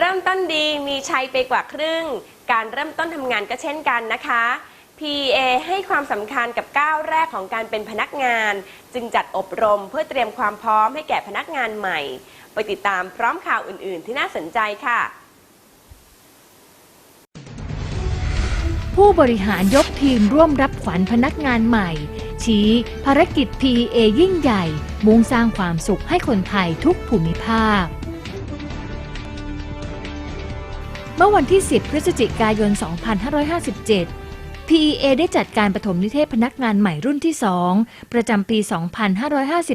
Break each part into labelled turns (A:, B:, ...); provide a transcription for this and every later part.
A: เริ่มต้นดีมีชัยไปกว่าครึ่ง การเริ่มต้นทำงานก็เช่นกันนะคะ PA ให้ความสำคัญกับก้าวแรกของการเป็นพนักงาน จึงจัดอบรมเพื่อเตรียมความพร้อมให้แก่พนักงานใหม่ ไปติดตามพร้อมข่าวอื่น ๆ ที่น่าสนใจค่ะ
B: ผู้บริหารยกทีมร่วมรับขวัญพนักงานใหม่ ชี้ภารกิจ PA ยิ่งใหญ่ มุ่งสร้างความสุขให้คนไทยทุกภูมิภาค เมื่อวันที่ 10 พฤศจิกายน 2557 PEA ได้จัดการปฐมนิเทศพนักงานใหม่รุ่นที่ 2 ประจำปี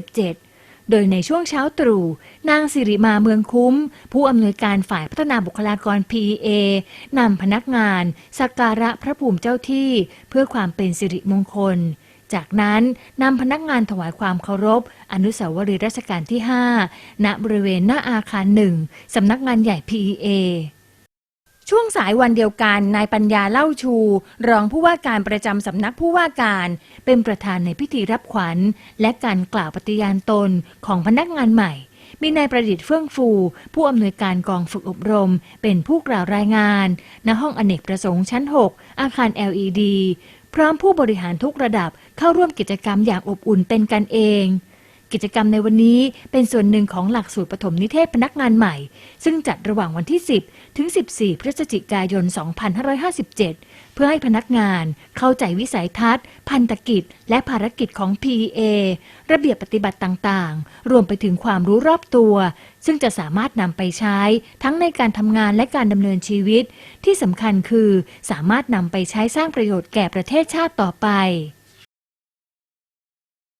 B: 2557 โดยในช่วงเช้าตรู่ นางสิริมาเมืองคุ้ม ผู้อำนวยการฝ่ายพัฒนาบุคลากร PEA นำพนักงานสักการะพระภูมิเจ้าที่ เพื่อความเป็นสิริมงคลจากนั้นนำพนักงานถวายความเคารพ อนุสาวรีย์รัชกาลที่ 5 ณ บริเวณหน้าอาคารหนึ่งสำนักงานใหญ่ PEA ช่วงสายวันเดียวกัน นายปัญญาเล่าชู รองผู้ว่าการประจำสำนักผู้ว่าการ เป็นประธานในพิธีรับขวัญ และการกล่าวปฏิญาณตนของพนักงานใหม่ มีนายประดิษฐ์เฟื่องฟู ผู้อำนวยการกองฝึกอบรม เป็นผู้กล่าวรายงาน ณห้องอเนกประสงค์ชั้น 6 อาคาร LED พร้อมผู้บริหารทุกระดับเข้าร่วมกิจกรรมอย่างอบอุ่นเป็นกันเอง กิจกรรมในวันนี้เป็นส่วนหนึ่งของหลักสูตรปฐมนิเทศพนักงานใหม่ ซึ่งจัดระหว่างวันที่ 10 ถึง 14 พฤศจิกายน 2557 เพื่อให้พนักงานเข้าใจวิสัยทัศน์ พันธกิจ และภารกิจของ PEA ระเบียบปฏิบัติต่างๆ รวมไปถึงความรู้รอบตัว ซึ่งจะสามารถนำไปใช้ทั้งในการทำงานและการดำเนินชีวิต ที่สำคัญคือสามารถนำไปใช้สร้างประโยชน์แก่ประเทศชาติต่อไป